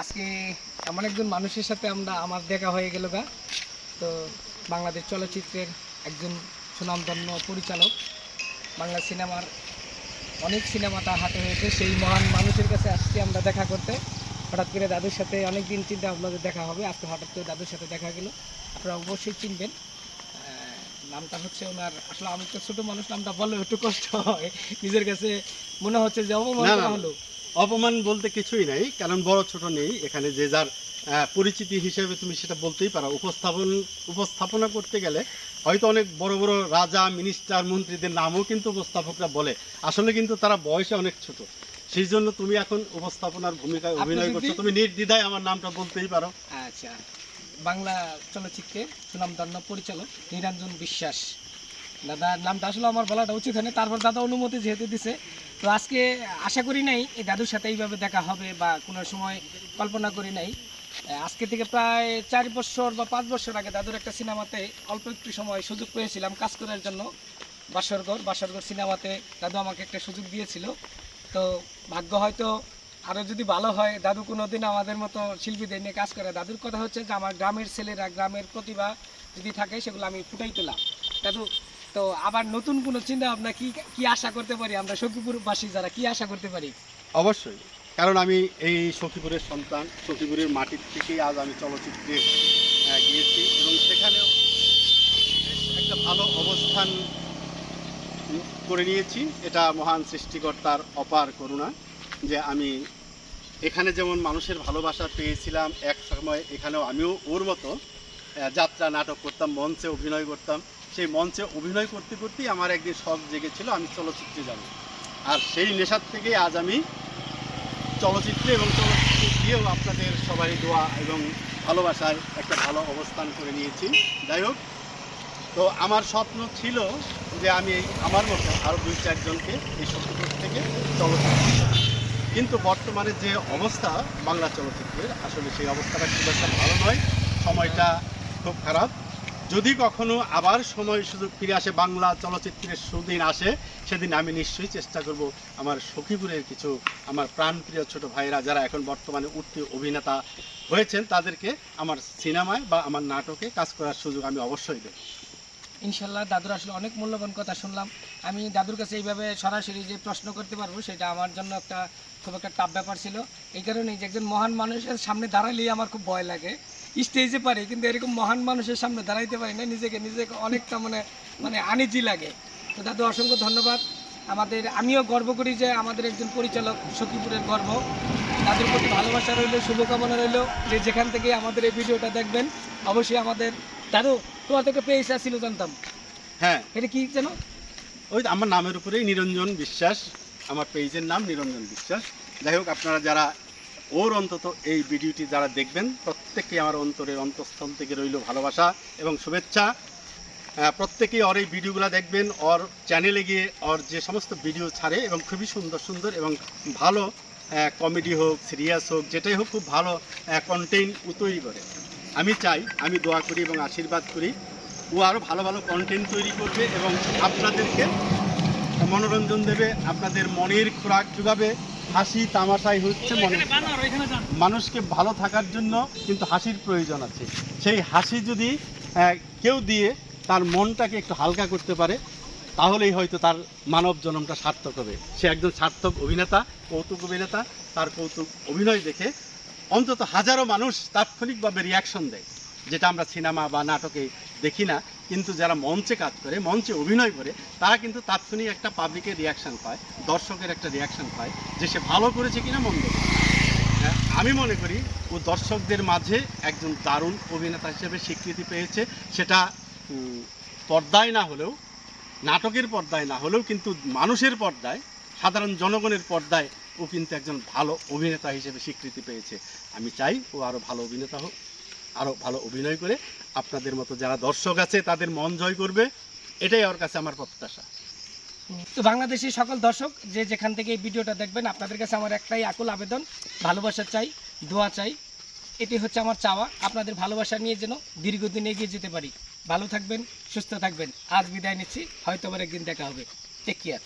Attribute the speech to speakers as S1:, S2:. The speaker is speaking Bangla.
S1: আজকে এমন একজন মানুষের সাথে আমরা আমার দেখা হয়ে গেল গা। তো বাংলাদেশ চলচ্চিত্রের একজন সুনামধন্য পরিচালক। বাংলা সিনেমার অনেক সিনেমা তার হাতে হয়েছে। সেই মহান মানুষের কাছে আসছি আমরা দেখা করতে। হঠাৎ করে দাদুর সাথে অনেক দিন চিন্তা আপনাদের দেখা হবে। আজকে হঠাৎ করে দাদুর সাথে দেখা গেল। আপনারা অবশ্যই চিনবেন। নামটা হচ্ছে ওনার আসলে আমি তো ছোটো মানুষ নামটা বললে একটু কষ্ট হয়। নিজের কাছে মনে হচ্ছে যে অপমান
S2: না,
S1: হলো।
S2: অপমান বলতে কিছুই নাই কারণ বড় ছোট নেই। এখানে যে যার পরিচিতি হিসেবে তুমি সেটা বলতেই পারো। উপস্থাপন উপস্থাপনা করতে গেলে হয়তো অনেক বড় বড় রাজা মিনিস্টার মন্ত্রীদের নামও কিন্তু উপস্থাপকরা বলে। আসলে কিন্তু তারা বয়সে অনেক ছোট। সেই জন্য তুমি এখন উপস্থাপনার ভূমিকায় অভিনয় করছ। তুমি নির্দ্বিধায় আমার নামটা বলতেই পারো।
S1: আচ্ছা। বাংলা চলচ্চিত্রের সুনামধন্য পরিচালক নিরঞ্জন বিশ্বাস। দাদার নামটা আসলে আমার বলাটা উচিত হয়নি। তারপর দাদা অনুমতি যেহেতু দিছে, তো আজকে আশা করি নাই এই দাদুর সাথে এইভাবে দেখা হবে বা কোনো সময় কল্পনা করি নাই। আজকে থেকে প্রায় চার বছর বা পাঁচ বছর আগে দাদুর একটা সিনেমাতে অল্প একটু সময় সুযোগ পেয়েছিলাম কাজ করার জন্য। বাসরঘর বাসরঘর সিনেমাতে দাদু আমাকে একটা সুযোগ দিয়েছিল। তো ভাগ্য হয়তো আরও যদি ভালো হয়, দাদু কোনো দিন আমাদের মতো শিল্পীদের নিয়ে কাজ করে। দাদুর কথা হচ্ছে যে, আমার গ্রামের ছেলেরা, গ্রামের প্রতিভা যদি থাকে, সেগুলো আমি ফুটাই তোলাম। দাদু তো আবার নতুন কোনো চিন্তা ভাবনা কি কি আশা করতে পারি? আমরা সখীপুরবাসী যারা, কি আশা করতে পারি?
S2: অবশ্যই। কারণ আমি এই সখীপুরের সন্তান সখীপুরের মাটির থেকেই আজ আমি চলচ্চিত্রে গিয়েছি এবং সেখানেও একটা ভালো অবস্থান করে নিয়েছি। এটা মহান সৃষ্টিকর্তার অপার করুণা যে আমি এখানে যেমন মানুষের ভালোবাসা পেয়েছিলাম, এক সময় এখানেও আমিও ওর মতো যাত্রা নাটক করতাম, মঞ্চে অভিনয় করতাম। সেই মঞ্চে অভিনয় করতে করতেই আমার একদিন শখ জেগেছিল, আমি চলচ্চিত্রে যাব। আর সেই নেশার থেকে আজ আমি চলচ্চিত্রে এবং চলচ্চিত্রে গিয়েও আপনাদের সবাই দোয়া এবং ভালোবাসায় একটা ভালো অবস্থান করে নিয়েছি। যাই হোক, তো আমার স্বপ্ন ছিল যে আমি আমার মতো আরও দুই চারজনকে এই সত্যপুর থেকে চলচ্চিত্র কিন্তু বর্তমানে যে অবস্থা বাংলা চলচ্চিত্রের, আসলে সেই অবস্থাটা খুব একটা ভালো নয়। সময়টা খুব খারাপ। যদি কখনো আবার সময় সুযোগ ফিরে আসে, বাংলা চলচ্চিত্রের সুদিন আসে, সেদিন আমি নিশ্চয়ই চেষ্টা করব আমার সখীপুরের কিছু আমার প্রাণপ্রিয় ছোট ভাইরা যারা এখন বর্তমানে উঠতি অভিনেতা হয়েছেন, তাদেরকে আমার সিনেমায় বা আমার নাটকে কাজ করার সুযোগ আমি অবশ্যই দেব।
S1: ইনশাল্লাহ দাদুর আসলে অনেক মূল্যবান কথা শুনলাম। আমি দাদুর কাছে এইভাবে সরাসরি যে প্রশ্ন করতে পারব, সেটা আমার জন্য একটা খুব একটা টাফ ব্যাপার ছিল। এই কারণেই যে একজন মহান মানুষের সামনে দাঁড়ালেই আমার খুব ভয় লাগে। স্টেজে পারি, কিন্তু এরকম মহান মানুষের সামনে দাঁড়াইতে পারি না, নিজেকে নিজেকে অনেকটা মানে মানে আনিজি লাগে। তো দাদু, অসংখ্য ধন্যবাদ। আমাদের, আমিও গর্ব করি যে আমাদের একজন পরিচালক সখীপুরের গর্ব। তাদের প্রতি ভালোবাসা রইল, শুভকামনা রইল যে যেখান থেকে আমাদের এই ভিডিওটা দেখবেন, অবশ্যই আমাদের দাদু তোমার থেকে পেয়েছে ছিল জানতাম।
S2: হ্যাঁ।
S1: এটা কি যেন?
S2: ওই আমার নামের উপরেই নিরঞ্জন বিশ্বাস। আমার পেজের নাম নিরঞ্জন বিশ্বাস। যাই হোক আপনারা যারা ওর অন্তত এই ভিডিওটি যারা দেখবেন প্রত্যেকেই আমার অন্তরের অন্তঃস্থল থেকে রইল ভালোবাসা এবং শুভেচ্ছা। প্রত্যেকেই ওর এই ভিডিওগুলো দেখবেন ওর চ্যানেলে গিয়ে ওর যে সমস্ত ভিডিও ছাড়ে এবং খুবই সুন্দর সুন্দর এবং ভালো কমেডি হোক সিরিয়াস হোক যেটাই হোক খুব ভালো কন্টেন্ট তৈরি করে। আমি চাই আমি দোয়া করি এবং আশীর্বাদ করি। ও আরও ভালো ভালো কন্টেন্ট তৈরি করবে এবং আপনাদেরকে মনোরঞ্জন দেবে আপনাদের মনের খোরাক যোগাবে হাসি তামাশাই হচ্ছে মনে মানুষকে ভালো থাকার জন্য কিন্তু হাসির প্রয়োজন আছে। সেই হাসি যদি কেউ দিয়ে তার মনটাকে একটু হালকা করতে পারে তাহলেই হয়তো তার মানব জন্মটা সার্থক হবে। সে একজন সার্থক অভিনেতা কৌতুক অভিনেতা তার কৌতুক অভিনয় দেখে অন্তত হাজারো মানুষ তাৎক্ষণিকভাবে রিয়াকশন দেয় যেটা আমরা সিনেমা বা নাটকে দেখি না কিন্তু যারা মঞ্চে কাজ করে মঞ্চে অভিনয় করে তারা কিন্তু তাৎক্ষণিক একটা পাবলিকের রিয়াকশন পায় দর্শকের একটা রিয়াকশন পায় যে সে ভালো করেছে কিনা মন্দ। হ্যাঁ, আমি মনে করি ও দর্শকদের মাঝে একজন দারুণ অভিনেতা হিসেবে স্বীকৃতি পেয়েছে সেটা পর্দায় না হলেও নাটকের পর্দায় না হলেও কিন্তু মানুষের পর্দায় সাধারণ জনগণের পর্দায় ও কিন্তু একজন ভালো অভিনেতা হিসেবে স্বীকৃতি পেয়েছে। আমি চাই ও আরও ভালো অভিনেতা হোক আরও ভালো অভিনয় করে। আপনাদের মতো যারা দর্শক আছে, তাদের মন জয় করবে। এটাই ওর কাছে আমার প্রত্যাশা।
S1: তো বাংলাদেশের সকল দর্শক যে যেখান থেকে এই ভিডিওটা দেখবেন, আপনাদের কাছে আমার একটাই আকুল আবেদন, ভালোবাসা চাই, দোয়া চাই। এটি হচ্ছে আমার চাওয়া, আপনাদের ভালোবাসা নিয়ে যেন দীর্ঘদিন এগিয়ে যেতে পারি। ভালো থাকবেন, সুস্থ থাকবেন। আজ বিদায় নিচ্ছি, হয়তো আবার একদিন দেখা হবে। Take care